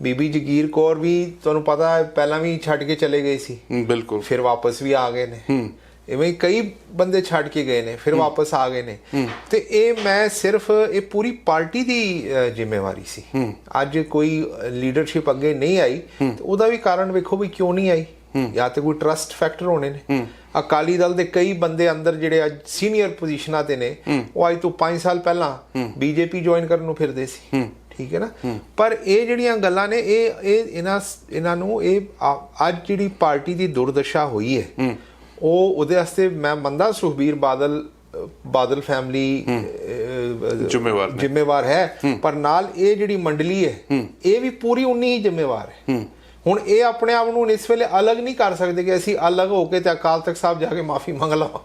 ਬੀਬੀ ਜਗੀਰ ਕੌਰ ਵੀ ਤੁਹਾਨੂੰ ਪਤਾ ਹੈ ਪਹਿਲਾਂ ਵੀ ਛੱਡ ਕੇ ਚਲੇ ਗਏ ਸੀ। ਬਿਲਕੁਲ। ਫਿਰ ਵਾਪਸ ਵੀ ਆ ਗਏ ਨੇ। ਇਵੇਂ ਕਈ ਬੰਦੇ ਛੱਡ ਕੇ ਗਏ ਨੇ ਫਿਰ ਵਾਪਸ ਆ ਗਏ ਨੇ। ਤੇ ਇਹ ਮੈਂ ਸਿਰਫ ਇਹ ਪੂਰੀ ਪਾਰਟੀ ਦੀ ਜ਼ਿੰਮੇਵਾਰੀ ਸੀ। ਅੱਜ ਕੋਈ ਲੀਡਰਸ਼ਿਪ ਅੱਗੇ ਨਹੀਂ ਆਈ ਤੇ ਉਹਦਾ ਵੀ ਕਾਰਨ ਵੇਖੋ ਵੀ ਕਿਉਂ ਨਹੀਂ ਆਈ। ਜਾਂ ਤੇ ਕੋਈ ਟਰਸਟ ਫੈਕਟਰ ਹੋਣੇ ਨੇ। ਅਕਾਲੀ ਦਲ ਦੇ ਕਈ ਬੰਦੇ ਅੰਦਰ ਜਿਹੜੇ ਅੱਜ ਸੀਨੀਅਰ ਪੋਜੀਸ਼ਨਾਂ ਤੇ ਨੇ ਉਹ ਅੱਜ ਤੋਂ 5 ਸਾਲ ਪਹਿਲਾਂ ਬੀਜੇਪੀ ਜੁਆਇਨ ਕਰਨ ਨੂੰ ਫਿਰਦੇ ਸੀ। ਠੀਕ ਹੈ ਨਾ? ਪਰ ਇਹ ਜਿਹੜੀਆਂ ਗੱਲਾਂ ਨੇ ਇਹ ਇਹ ਇਹਨਾਂ ਇਹਨਾਂ ਨੂੰ ਇਹ ਅੱਜ ਜਿਹੜੀ ਪਾਰਟੀ ਦੀ ਦੁਰਦਸ਼ਾ ਹੋਈ ਹੈ। ਉਹ ਉਹਦੇ ਵਾਸਤੇ ਮੈਂ ਮੰਨਦਾ ਸੁਖਬੀਰ ਬਾਦਲ ਬਾਦਲ ਫੈਮਿਲੀ ਜ਼ਿੰਮੇਵਾਰ। ਜ਼ਿੰਮੇਵਾਰ ਹੈ। ਪਰ ਨਾਲ ਇਹ ਜਿਹੜੀ ਮੰਡਲੀ ਹੈ ਇਹ ਵੀ ਪੂਰੀ ਉਨੀ ਹੀ ਜ਼ਿੰਮੇਵਾਰ ਹੈ। ਹੁਣ ਇਹ ਆਪਣੇ ਆਪ ਨੂੰ ਇਸ ਵੇਲੇ ਅਲੱਗ ਨਹੀਂ ਕਰ ਸਕਦੇ ਕਿ ਅਸੀਂ ਅਲੱਗ ਹੋ ਕੇ ਤੇ ਅਕਾਲ ਤਖਤ ਸਾਹਿਬ ਜਾ ਕੇ ਮਾਫੀ ਮੰਗ ਲਵਾਂ।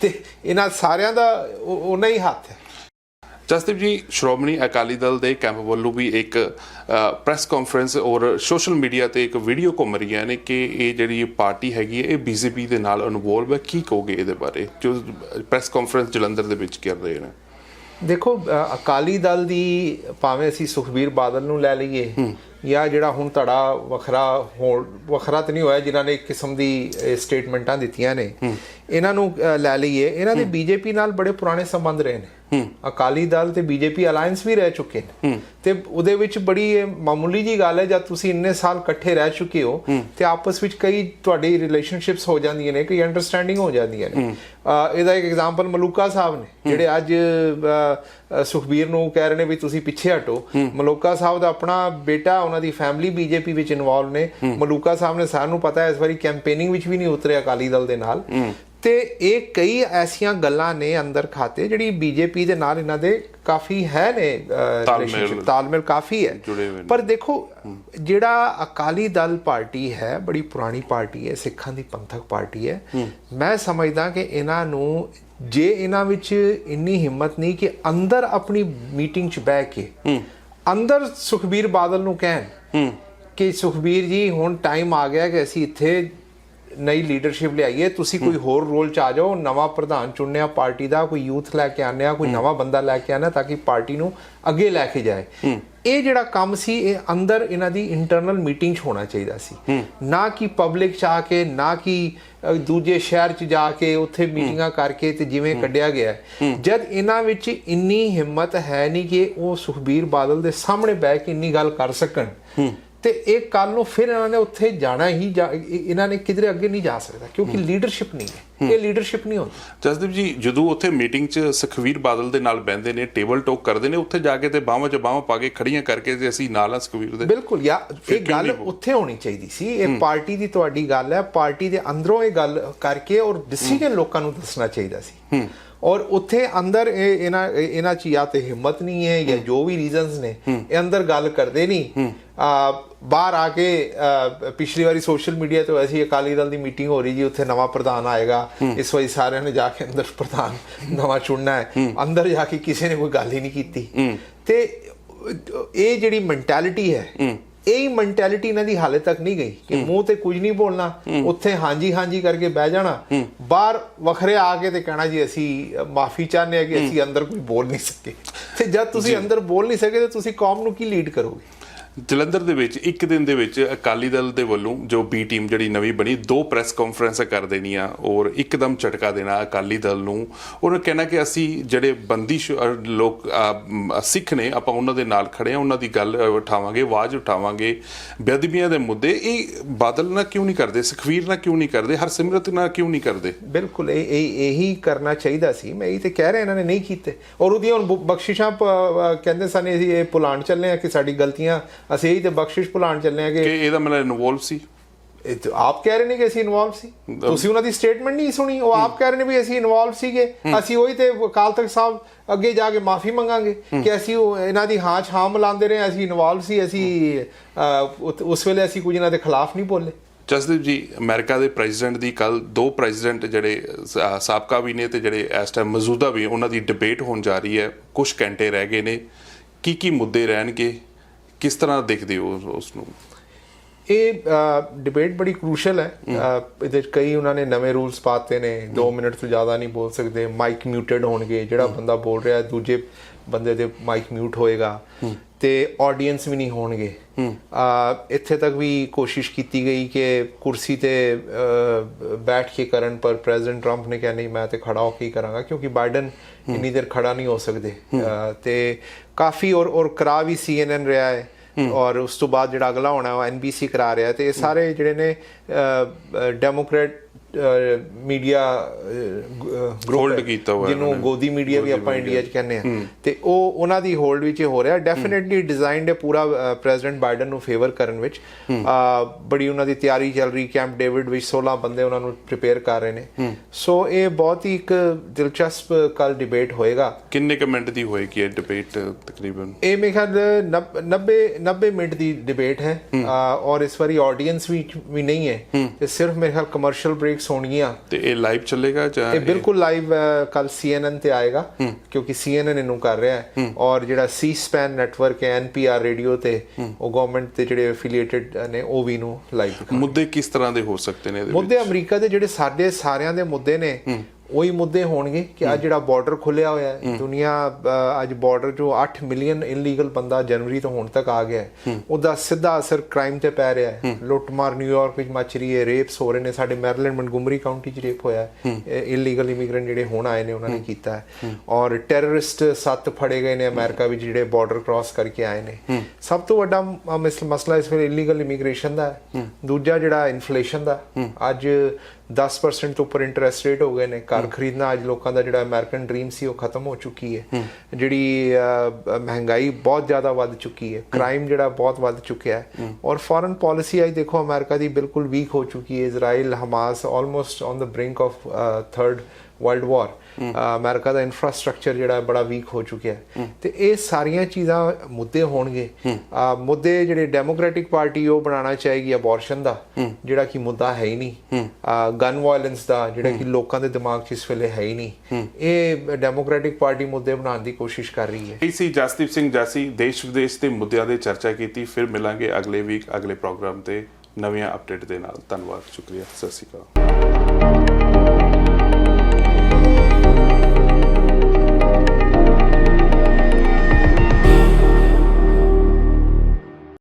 ਤੇ ਇਹਨਾਂ ਸਾਰਿਆਂ ਦਾ ਉਹਨਾਂ ਹੀ ਹੱਥ ਹੈ। ਜਸਦੀਪ ਜੀ ਸ਼੍ਰੋਮਣੀ ਅਕਾਲੀ ਦਲ ਦੇ ਕੈਂਪ ਵੱਲੋਂ ਵੀ ਇੱਕ ਪ੍ਰੈਸ ਕਾਨਫਰੰਸ ਔਰ ਸੋਸ਼ਲ ਮੀਡੀਆ ਤੇ ਇੱਕ ਵੀਡੀਓ ਘੁੰਮ ਰਹੀਆਂ ਨੇ ਕਿ ਇਹ ਜਿਹੜੀ ਪਾਰਟੀ ਹੈਗੀ ਹੈ ਇਹ ਬੀਜੇਪੀ ਦੇ ਨਾਲ ਇਨਵੋਲਵ ਹੈ। ਕੀ ਕਹੋਗੇ ਇਹਦੇ ਬਾਰੇ? ਜੋ ਪ੍ਰੈਸ ਕਾਨਫਰੰਸ ਜਲੰਧਰ ਦੇ ਵਿੱਚ ਕਰ ਰਹੇ ਨੇ। ਦੇਖੋ ਅਕਾਲੀ ਦਲ ਦੀ ਭਾਵੇਂ ਅਸੀਂ ਸੁਖਬੀਰ ਬਾਦਲ ਨੂੰ ਲੈ ਲਈਏ ਜਾਂ ਜਿਹੜਾ ਹੁਣ ਧੜਾ ਵੱਖਰਾ ਵੱਖਰਾ ਤਾਂ ਨਹੀਂ ਹੋਇਆ ਜਿਨ੍ਹਾਂ ਨੇ ਇੱਕ ਕਿਸਮ ਦੀ ਸਟੇਟਮੈਂਟਾਂ ਦਿੱਤੀਆਂ ਨੇ ਇਹਨਾਂ ਨੂੰ ਲੈ ਲਈਏ। ਇਹਨਾਂ ਦੇ ਬੀਜੇਪੀ ਨਾਲ ਬੜੇ ਪੁਰਾਣੇ ਸੰਬੰਧ ਰਹੇ ਨੇ। ਅਕਾਲੀ ਦਲ ਤੇ ਬੀਜੇਪੀ ਅਲਾਈਅੰਸ ਵੀ ਰਹਿ ਚੁੱਕੇ ਨੇ। ਤੇ ਉਹਦੇ ਵਿੱਚ ਬੜੀ ਇਹ ਮਾਮੂਲੀ ਜੀ ਗੱਲ ਹੈ ਜਦ ਤੁਸੀਂ ਇੰਨੇ ਸਾਲ ਇਕੱਠੇ ਰਹਿ ਚੁੱਕੇ ਹੋ ਤੇ ਆਪਸ ਵਿੱਚ ਕਈ ਤੁਹਾਡੀ ਰਿਲੇਸ਼ਨਸ਼ਿਪਸ ਹੋ ਜਾਂਦੀਆਂ ਨੇ ਕਈ ਅੰਡਰਸਟੈਂਡਿੰਗ ਹੋ ਜਾਂਦੀਆਂ ਨੇ। ਇਹਦਾ ਇੱਕ ਐਗਜ਼ਾਮਪਲ ਮਲੂਕਾ ਸਾਹਿਬ ਨੇ ਜਿਹੜੇ ਅੱਜ ਸੁਖਬੀਰ ਨੂੰ ਕਹਿ ਰਹੇ ਨੇ ਵੀ ਤੁਸੀਂ ਪਿੱਛੇ ਹਟੋ। ਮਲੂਕਾ ਸਾਹਿਬ ਦਾ ਆਪਣਾ ਬੇਟਾ ਉਹਨਾਂ ਦੀ ਫੈਮਿਲੀ ਬੀਜੇਪੀ ਵਿੱਚ ਇਨਵੋਲਵ ਨੇ। ਮਲੂਕਾ ਸਾਹਿਬ ਨੇ ਸਾਨੂੰ ਪਤਾ ਹੈ ਇਸ ਵਾਰੀ ਕੈਂਪੇਨਿੰਗ ਵਿੱਚ ਵੀ ਨਹੀਂ ਉਤਰੇ ਅਕਾਲੀ ਦਲ ਦੇ ਨਾਲ। ਤੇ ਇਹ ਕਈ ਐਸੀਆਂ ਗੱਲਾਂ ਨੇ ਅੰਦਰ ਖਾਤੇ ਜਿਹੜੀ ਬੀਜੇਪੀ ਦੇ ਨਾਲ ਇਹਨਾਂ ਦੇ ਕਾਫੀ ਹੈ ਨੇ ਤਾਲਮੇਲ। ਕਾਫੀ ਹੈ। ਪਰ ਦੇਖੋ ਜਿਹੜਾ ਅਕਾਲੀ ਦਲ ਪਾਰਟੀ ਹੈ ਬੜੀ ਪੁਰਾਣੀ ਪਾਰਟੀ ਹੈ ਸਿੱਖਾਂ ਦੀ ਪੰਥਕ ਪਾਰਟੀ ਹੈ ਮੈਂ ਸਮਝਦਾ ਕਿ ਇਹਨਾਂ ਨੂੰ ਜੇ ਇਹਨਾਂ ਵਿੱਚ ਇੰਨੀ ਹਿੰਮਤ ਨਹੀਂ ਕਿ ਅੰਦਰ ਆਪਣੀ ਮੀਟਿੰਗ 'ਚ ਬਹਿ ਕੇ ਅੰਦਰ ਸੁਖਬੀਰ ਬਾਦਲ ਨੂੰ ਕਹਿਣ ਕਿ ਸੁਖਬੀਰ ਜੀ ਹੁਣ ਟਾਈਮ ਆ ਗਿਆ ਕਿ ਅਸੀਂ ਇੱਥੇ ਨਈ ਲੀਡਰਸ਼ਿਪ ਲਿਆਈਏ ਤੁਸੀਂ ਕੋਈ ਹੋਰ ਰੋਲ ਚ ਆ ਜਾਓ ਨਵਾਂ ਪ੍ਰਧਾਨ ਚੁਣਿਆ ਪਾਰਟੀ ਦਾ ਕੋਈ ਯੂਥ ਲੈ ਕੇ ਆਨਿਆ ਕੋਈ ਨਵਾਂ ਬੰਦਾ ਲੈ ਕੇ ਆਣਾ ਤਾਂ ਕਿ ਪਾਰਟੀ ਨੂੰ ਅੱਗੇ ਲੈ ਕੇ ਜਾਏ। ਇਹ ਜਿਹੜਾ ਕੰਮ ਸੀ ਇਹ ਅੰਦਰ ਇਹਨਾਂ ਦੀ ਇੰਟਰਨਲ ਮੀਟਿੰਗ 'ਚ ਹੋਣਾ ਚਾਹੀਦਾ ਸੀ। ਨਾ ਕਿ ਪਬਲਿਕ ਚ ਆ ਕੇ ਨਾ ਕਿ ਦੂਜੇ ਸ਼ਹਿਰ ਚ ਜਾ ਕੇ ਉੱਥੇ ਮੀਟਿੰਗਾਂ ਕਰਕੇ ਤੇ ਜਿਵੇਂ ਕੱਢਿਆ ਗਿਆ। ਜਦ ਇਹਨਾਂ ਵਿੱਚ ਇੰਨੀ ਹਿੰਮਤ ਹੈ ਨਹੀਂ ਕਿ ਉਹ ਸੁਖਬੀਰ ਬਾਦਲ ਦੇ ਸਾਹਮਣੇ ਬਹਿ ਕੇ ਇੰਨੀ ਗੱਲ ਕਰ ਸਕਣ। ਤੇ ਇਹ ਕੱਲ ਨੂੰ ਫਿਰ ਇਹਨਾਂ ਨੇ ਉੱਥੇ ਜਾਣਾ ਹੀ ਇਹਨਾਂ ਨੇ ਕਿਧਰੇ ਅੱਗੇ ਨਹੀਂ ਜਾ ਸਕਦਾ ਕਿਉਂਕਿ ਲੀਡਰਸ਼ਿਪ ਨਹੀਂ ਹੈ। ਇਹ ਲੀਡਰਸ਼ਿਪ ਨਹੀਂ ਹੁੰਦੀ। ਜਸਦੀਪ ਜੀ ਜਦੋਂ ਉੱਥੇ ਮੀਟਿੰਗ 'ਚ ਸੁਖਵੀਰ ਬਾਦਲ ਦੇ ਨਾਲ ਬੈੰਦੇ ਨੇ ਟੇਬਲ ਟਾਕ ਕਰਦੇ ਨੇ ਉੱਥੇ ਜਾ ਕੇ ਤੇ ਬਾਹਾਂ 'ਚ ਬਾਹਾਂ ਪਾ ਕੇ ਖੜੀਆਂ ਕਰਕੇ ਤੇ ਅਸੀਂ ਨਾਲ ਆ ਸੁਖਵੀਰ ਦੇ। ਬਿਲਕੁਲ ਯਾ ਇਹ ਗੱਲ ਉੱਥੇ ਹੋਣੀ ਚਾਹੀਦੀ ਸੀ। ਇਹ ਪਾਰਟੀ ਦੀ ਤੁਹਾਡੀ ਗੱਲ ਹੈ ਪਾਰਟੀ ਦੇ ਅੰਦਰੋਂ ਇਹ ਗੱਲ ਕਰਕੇ ਔਰ ਡਿਸੀਜਨ ਲੋਕਾਂ ਨੂੰ ਦੱਸਣਾ ਚਾਹੀਦਾ ਸੀ। ਔਰ ਉੱਥੇ ਅੰਦਰ ਇਹ ਇਹਨਾਂ ਇਹ- ਇਹਨਾਂ ਚ ਜਾਂ ਤੇ ਹਿੰਮਤ ਨਹੀਂ ਹੈ ਜਾਂ ਜੋ ਵੀ ਰੀਜ਼ਨਸ ਨੇ ਇਹ ਅੰਦਰ ਗੱਲ ਕਰਦੇ ਨਹੀਂ। ਆ ਬਾਹਰ ਆ ਕੇ ਪਿਛਲੀ ਵਾਰੀ ਸੋਸ਼ਲ ਮੀਡੀਆ ਤੇ ਐਸੀ ਅਕਾਲੀ ਦਲ ਦੀ ਮੀਟਿੰਗ ਹੋ ਰਹੀ ਜੀ ਉੱਥੇ ਨਵਾਂ ਪ੍ਰਧਾਨ ਆਏਗਾ ਇਸ ਵਾਰੀ ਸਾਰਿਆਂ ਨੇ ਜਾ ਕੇ ਅੰਦਰ ਪ੍ਰਧਾਨ ਨਵਾਂ ਚੁਣਨਾ ਹੈ। ਅੰਦਰ ਜਾ ਕੇ ਕਿਸੇ ਨੇ ਕੋਈ ਗੱਲ ਹੀ ਨਹੀਂ ਕੀਤੀ। ਤੇ ਇਹ ਜਿਹੜੀ ਮੈਂਟੈਲਿਟੀ ਹੈ ਇਹ ਹੀ ਮੈਂਟੈਲਿਟੀ ਇਹਨਾਂ ਦੀ ਹਾਲੇ ਤੱਕ ਨਹੀਂ ਗਈ ਕਿ ਮੂੰਹ ਤੇ ਕੁਝ ਨਹੀਂ ਬੋਲਣਾ ਉੱਥੇ ਹਾਂਜੀ ਹਾਂਜੀ ਕਰਕੇ ਬਹਿ ਜਾਣਾ। ਬਾਹਰ ਵੱਖਰੇ ਆ ਕੇ ਤੇ ਕਹਿਣਾ ਜੀ ਅਸੀਂ ਮਾਫੀ ਚਾਹੁੰਦੇ ਆ ਕਿ ਅਸੀਂ ਅੰਦਰ ਕੋਈ ਬੋਲ ਨਹੀਂ ਸਕੇ। ਤੇ ਜਦ ਤੁਸੀਂ ਅੰਦਰ ਬੋਲ ਨਹੀਂ ਸਕੇ ਤੇ ਤੁਸੀਂ ਕੌਮ ਨੂੰ ਕੀ ਲੀਡ ਕਰੋਗੇ? ਜਲੰਧਰ ਦੇ ਵਿੱਚ ਇੱਕ ਦਿਨ ਦੇ ਵਿੱਚ ਅਕਾਲੀ ਦਲ ਦੇ ਵੱਲੋਂ ਜੋ ਬੀ ਟੀਮ ਜਿਹੜੀ ਨਵੀਂ ਬਣੀ, ਦੋ ਪ੍ਰੈਸ ਕਾਨਫਰੰਸਾਂ ਕਰ ਦੇਣੀਆਂ ਔਰ ਇੱਕਦਮ ਝਟਕਾ ਦੇਣਾ ਅਕਾਲੀ ਦਲ ਨੂੰ। ਉਹਨਾਂ ਕਹਿਣਾ ਕਿ ਅਸੀਂ ਜਿਹੜੇ ਬੰਦਿਸ਼ ਲੋਕ ਸਿੱਖ ਨੇ, ਆਪਾਂ ਉਹਨਾਂ ਦੇ ਨਾਲ ਖੜੇ ਆ ਉਹਨਾਂ ਦੀ ਗੱਲ ਉਠਾਵਾਂਗੇ, ਆਵਾਜ਼ ਉਠਾਵਾਂਗੇ। ਬੇਅਦਬੀਆਂ ਦੇ ਮੁੱਦੇ, ਇਹ ਬਾਦਲ ਨਾਲ ਕਿਉਂ ਨਹੀਂ ਕਰਦੇ? ਸੁਖਵੀਰ ਨਾਲ ਕਿਉਂ ਨਹੀਂ ਕਰਦੇ? ਹਰਸਿਮਰਤ ਨਾਲ ਕਿਉਂ ਨਹੀਂ ਕਰਦੇ? ਬਿਲਕੁਲ, ਇਹ ਇਹ, ਇਹੀ ਕਰਨਾ ਚਾਹੀਦਾ ਸੀ। ਮੈਂ ਇਹ ਤੇ ਕਹਿ ਰਿਹਾ, ਇਹਨਾਂ ਨੇ ਨਹੀਂ ਕੀਤੇ। ਔਰ ਉਹਦੀਆਂ ਹੁਣ ਬਖਸ਼ਿਸ਼ਾਂ ਕਹਿੰਦੇ ਸਨ, ਇਹ ਪੁਲਾਣ ਚੱਲੇ ਆ ਕਿ ਸਾਡੀ ਗਲਤੀਆਂ ਅਸੀਂ ਇਹੀ ਤੇ ਬਖਸ਼ਿਸ਼ ਪੁਲਾਣ ਚੱਲੇ ਆ ਕਿ ਇਹਦਾ ਮਤਲਬ ਇਨਵੋਲਵ ਸੀ। ਇਹ ਆਪ ਕਹਿ ਰਹੇ ਨੇ ਕਿ ਅਸੀਂ ਇਨਵੋਲਵ ਸੀ। ਤੁਸੀਂ ਉਹਨਾਂ ਦੀ ਸਟੇਟਮੈਂਟ ਨਹੀਂ ਸੁਣੀ ਉਹ ਆਪ ਕਹਿ ਰਹੇ ਨੇ ਵੀ ਅਸੀਂ ਇਨਵੋਲਵ ਸੀਗੇ। ਅਸੀਂ ਉਹੀ ਤੇ ਅਕਾਲ ਤਖਤ ਸਾਹਿਬ ਅੱਗੇ ਜਾ ਕੇ ਮਾਫੀ ਮੰਗਾਂਗੇ ਕਿ ਅਸੀਂ ਉਹ ਇਹਨਾਂ ਦੀ ਹਾਂ ਹਾਂ ਮਿਲਾਉਂਦੇ ਰਹੇ ਅਸੀਂ ਇਨਵੋਲਵ ਸੀ ਅਸੀਂ ਉਸ ਵੇਲੇ ਅਸੀਂ ਕੁਝ ਇਹਨਾਂ ਦੇ ਖਿਲਾਫ ਨਹੀਂ ਬੋਲੇ। ਜਸਦੀਪ ਜੀ ਅਮਰੀਕਾ ਦੇ ਪ੍ਰੈਜ਼ੀਡੈਂਟ ਦੀ ਕੱਲ ਦੋ ਪ੍ਰੈਜ਼ੀਡੈਂਟ ਜਿਹੜੇ ਸਾਬਕਾ ਵੀ ਨੇ ਤੇ ਜਿਹੜੇ ਇਸ ਟਾਈਮ ਮੌਜੂਦਾ ਵੀ ਉਹਨਾਂ ਦੀ ਡਿਬੇਟ ਹੋਣ ਜਾ ਰਹੀ ਹੈ। ਕੁਝ ਘੰਟੇ ਰਹਿ ਗਏ ਨੇ। ਕੀ ਕੀ ਮੁੱਦੇ ਰਹਿਣਗੇ? ਕਿਸ ਤਰ੍ਹਾਂ ਦੇਖਦੇ ਹੋ ਉਸ ਨੂੰ? ਇਹ ਡਿਬੇਟ ਬੜੀ ਕ੍ਰੂਸ਼ਲ ਹੈ। ਇਹਦੇ 'ਚ ਕਈ ਉਹਨਾਂ ਨੇ ਨਵੇਂ ਰੂਲਸ ਪਾਤੇ ਨੇ। 2 ਮਿੰਟ ਤੋਂ ਜ਼ਿਆਦਾ ਨਹੀਂ ਬੋਲ ਸਕਦੇ। ਮਾਈਕ ਮਿਊਟਡ ਹੋਣਗੇ। ਜਿਹੜਾ ਬੰਦਾ ਬੋਲ ਰਿਹਾ ਦੂਜੇ ਬੰਦੇ ਦੇ ਮਾਈਕ ਮਿਊਟ ਹੋਏਗਾ ਤੇ ਆਡੀਅנס ਵੀ ਨਹੀਂ ਹੋਣਗੇ। ਅ, ਇੱਥੇ ਤੱਕ ਵੀ ਕੋਸ਼ਿਸ਼ ਕੀਤੀ ਗਈ ਕਿ ਕੁਰਸੀ ਤੇ ਬੈਠ ਕੇ ਕਰਨ ਪਰ ਪ੍ਰੈਜ਼ੀਡੈਂਟ ਟਰੰਪ ਨੇ ਕਿਹਾ ਨਹੀਂ ਮੈਂ ਤੇ ਖੜਾ ਹੋ ਕੇ ਹੀ ਕਰਾਂਗਾ ਕਿਉਂਕਿ ਬਾਈਡਨ ਇੰਨੀ ਦੇਰ ਖੜਾ ਨਹੀਂ ਹੋ ਸਕਦੇ। ਤੇ ਕਾਫੀ ਔਰ ਔਰ ਕਰਾ ਵੀ CNN ਰਿਹਾ ਹੈ। ਔਰ ਉਸ ਤੋਂ ਬਾਅਦ ਜਿਹੜਾ ਅਗਲਾ ਹੋਣਾ ਉਹ NBC ਕਰਾ ਰਿਹਾ ਤੇ ਇਹ ਸਾਰੇ ਜਿਹੜੇ ਨੇ ਡੈਮੋਕ੍ਰੇਟ ਮੀਡੀਆ ਗਰੁੱਪ ਕੀਤਾ ਹੋਇਆ ਜਿਹਨੂੰ ਗੋਦੀ ਮੀਡੀਆ ਵੀ ਆਪਾਂ ਇੰਡੀਆ 'ਚ ਕਹਿੰਦੇ ਆ ਤੇ ਉਹ ਉਹਨਾਂ ਦੀ ਹੋਲਡ ਵਿੱਚ ਹੋ ਰਿਹਾ। ਡੈਫੀਨਿਟਲੀ ਡਿਜ਼ਾਈਨਡ ਹੈ ਪੂਰਾ ਪ੍ਰੈਜ਼ੀਡੈਂਟ ਬਾਈਡਨ ਨੂੰ ਫੇਵਰ ਕਰਨ ਵਿੱਚ। ਬੜੀ ਉਹਨਾਂ ਦੀ ਤਿਆਰੀ ਚੱਲ ਰਹੀ ਕੈਂਪ ਡੇਵਿਡ ਵਿੱਚ 16 ਬੰਦੇ ਉਹਨਾਂ ਨੂੰ ਪ੍ਰਿਪੇਅਰ ਕਰ ਰਹੇ ਨੇ। ਸੋ ਇਹ ਬਹੁਤ ਹੀ ਇੱਕ ਦਿਲਚਸਪ ਕੱਲ ਡਿਬੇਟ ਹੋਏਗਾ। ਕਿੰਨੇ ਕੁ ਮਿੰਟ ਦੀ ਹੋਏਗੀ ਇਹ ਡਿਬੇਟ ਤਕਰੀਬਨ? ਇਹ ਮੇਰੇ ਖਿਆਲ 90 90 ਮਿੰਟ ਦੀ ਡਿਬੇਟ ਹੈ। ਔਰ ਇਸ ਵਾਰੀ ਆਡੀਅנס ਵੀ ਵੀ ਨਹੀਂ ਹੈ। ਤੇ ਸਿਰਫ ਮੇਰੇ ਖਿਆਲ ਕਮਰਸ਼ੀਅਲ ਬ੍ਰੇਕਸ ਹੋਣਗੀਆਂ। ਤੇ ਇਹ ਲਾਈਵ ਚੱਲੇਗਾ ਜਾਂ ਇਹ ਬਿਲਕੁਲ ਲਾਈਵ ਕੱਲ CNN ਤੇ ਆਏਗਾ ਕਿਉਂਕਿ CNN ਇਹਨੂੰ ਕਰ ਰਿਹਾ ਹੈ। ਔਰ ਜਿਹੜਾ ਸੀ ਸਪੈਨ ਨੈਟਵਰਕ ਹੈ NPR ਰੇਡੀਓ ਤੇ ਉਹ ਗਵਰਨਮੈਂਟ ਤੇ ਜਿਹੜੇ ਐਫੀਲੀਏਟਡ ਨੇ ਉਹ ਵੀ ਨੂੰ ਲਾਈਵ ਮੁੱਦੇ ਕਿਸ ਤਰ੍ਹਾਂ ਦੇ ਹੋ ਸਕਦੇ ਨੇ ਇਹਦੇ ਵਿੱਚ? ਮੁੱਦੇ ਅਮਰੀਕਾ ਦੇ ਜਿਹੜੇ ਸਾਡੇ ਸਾਰਿਆਂ ਦੇ ਮੁੱਦੇ ਨੇ ਉਹੀ ਮੁੱਦੇ ਹੋਣਗੇ ਕਿ ਅੱਜ ਜਿਹੜਾ ਬਾਰਡਰ ਖੁੱਲਿਆ ਹੋਇਆ ਹੈ ਦੁਨੀਆ ਅੱਜ ਬਾਰਡਰ ਜੋ 8 ਮਿਲੀਅਨ ਇਲੀਗਲ ਬੰਦਾ ਜਨਵਰੀ ਤੋਂ ਹੁਣ ਤੱਕ ਆ ਗਿਆ ਹੈ। ਉਹਦਾ ਸਿੱਧਾ ਅਸਰ ਕ੍ਰਾਈਮ ਤੇ ਪੈ ਰਿਹਾ ਹੈ। ਲੁੱਟਮਾਰ ਨਿਊਯਾਰਕ ਵਿੱਚ ਮਚ ਰਹੀ ਹੈ ਰੇਪਸ ਹੋ ਰਹੇ ਨੇ ਸਾਡੇ ਮੈਰੀਲੈਂਡ ਮਨਗੁਮਰੀ ਕਾਉਂਟੀ 'ਚ ਰੇਪ ਹੋਇਆ ਹੈ। ਇਲੀਗਲ ਇਮੀਗ੍ਰੈਂਟ ਜਿਹੜੇ ਹੁਣ ਆਏ ਨੇ ਉਹਨਾਂ ਨੇ ਕੀਤਾ ਹੈ। ਔਰ ਟੈਰਰਿਸਟ ਸੱਤ ਫੜੇ ਗਏ ਨੇ ਅਮਰੀਕਾ ਵਿੱਚ ਜਿਹੜੇ ਬਾਰਡਰ ਕ੍ਰਾਸ ਕਰਕੇ ਆਏ ਨੇ। ਸਭ ਤੋਂ ਵੱਡਾ ਮਸਲਾ ਇਸ ਵੇਲੇ ਇਲੀਗਲ ਇਮੀਗ੍ਰੇਸ਼ਨ ਦਾ ਹੈ। ਦੂਜਾ ਜਿਹੜਾ ਇਨਫਲੇਸ਼ਨ ਦਾ ਅੱਜ 10% ਤੋਂ ਉੱਪਰ ਇੰਟਰਸਟ ਰੇਟ ਹੋ ਗਏ ਨੇ। ਘਰ ਖਰੀਦਣਾ ਅੱਜ ਲੋਕਾਂ ਦਾ ਜਿਹੜਾ ਅਮਰੀਕਨ ਡ੍ਰੀਮ ਸੀ ਉਹ ਖਤਮ ਹੋ ਚੁੱਕੀ ਹੈ। ਜਿਹੜੀ ਮਹਿੰਗਾਈ ਬਹੁਤ ਜ਼ਿਆਦਾ ਵੱਧ ਚੁੱਕੀ ਹੈ। ਕ੍ਰਾਈਮ ਜਿਹੜਾ ਬਹੁਤ ਵੱਧ ਚੁੱਕਿਆ ਹੈ। ਔਰ ਫੋਰਨ ਪਾਲਿਸੀ ਅੱਜ ਦੇਖੋ ਅਮਰੀਕਾ ਦੀ ਬਿਲਕੁਲ ਵੀਕ ਹੋ ਚੁੱਕੀ ਹੈ। Israel Hamas almost on the brink of third world war America ਦਾ ਇਨਫਰਾਸਟ੍ਰਕਚਰ ਜਿਹੜਾ ਬੜਾ ਵੀਕ ਹੋ ਚੁੱਕਿਆ ਹੈ। ਤੇ ਇਹ ਸਾਰੀਆਂ ਚੀਜ਼ਾਂ ਮੁੱਦੇ ਹੋਣਗੇ। ਮੁੱਦੇ ਜਿਹੜੇ ਡੈਮੋਕ੍ਰੈਟਿਕ ਪਾਰਟੀ ਉਹ ਬਣਾਉਣਾ ਚਾਹੇਗੀ ਅਬੋਰਸ਼ਨ ਦਾ ਜਿਹੜਾ ਕਿ ਮੁੱਦਾ ਹੈ ਹੀ ਨਹੀਂ। ਗਨ ਵਾਇਲੈਂਸ ਦਾ ਜਿਹੜਾ ਕਿ ਲੋਕਾਂ ਦੇ ਦਿਮਾਗ 'ਚ ਇਸ ਵੇਲੇ ਹੈ ਹੀ ਨਹੀਂ। ਇਹ ਡੈਮੋਕ੍ਰੈਟਿਕ ਪਾਰਟੀ ਮੁੱਦੇ ਬਣਾਉਣ ਦੀ ਕੋਸ਼ਿਸ਼ ਕਰ ਰਹੀ ਹੈ। ਇਹ ਸੀ ਜਸਦੀਪ ਸਿੰਘ ਜਾਸੀ ਦੇਸ਼ ਵਿਦੇਸ਼ ਦੇ ਮੁੱਦਿਆਂ ਦੇ ਚਰਚਾ ਕੀਤੀ। ਫਿਰ ਮਿਲਾਂਗੇ ਅਗਲੇ ਵੀਕ ਅਗਲੇ ਪ੍ਰੋਗਰਾਮ ਤੇ ਨਵੀਆਂ ਅਪਡੇਟ ਦੇ ਨਾਲ। ਧੰਨਵਾਦ ਸ਼ੁਕਰੀਆ ਸਤਿ ਸ਼੍ਰੀ ਅਕਾਲ।